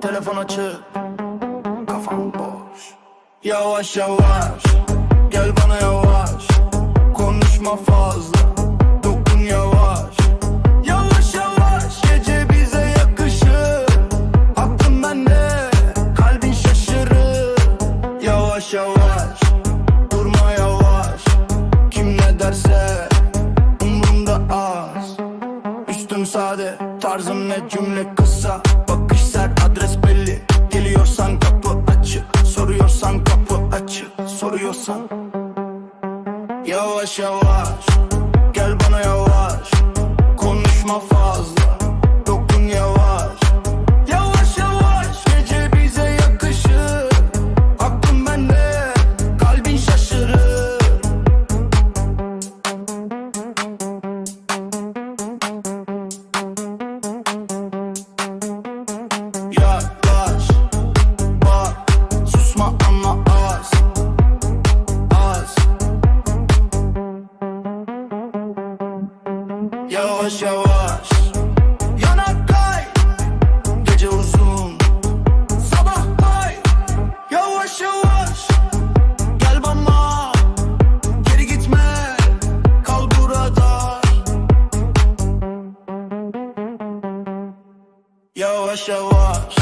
Telefon açık Kafam boş Yavaş yavaş. Gel bana yavaş. Konuşma fazla. Dokun yavaş. Yavaş yavaş. Gece bize yakışır. Aklım bende. Kalbin şaşırır. Yavaş yavaş. Durma yavaş. Kim ne derse. Sade Tarzım ne cümle kısa Bakış sert adres belli. Geliyorsan kapı açık Soruyorsan kapı açık Soruyorsan. Yavaş yavaş Yavaş yavaş. Yanak kay Gece uzun. Sabah kay Yavaş yavaş. Gel bana. Geri gitme. Kal burada. Yavaş yavaş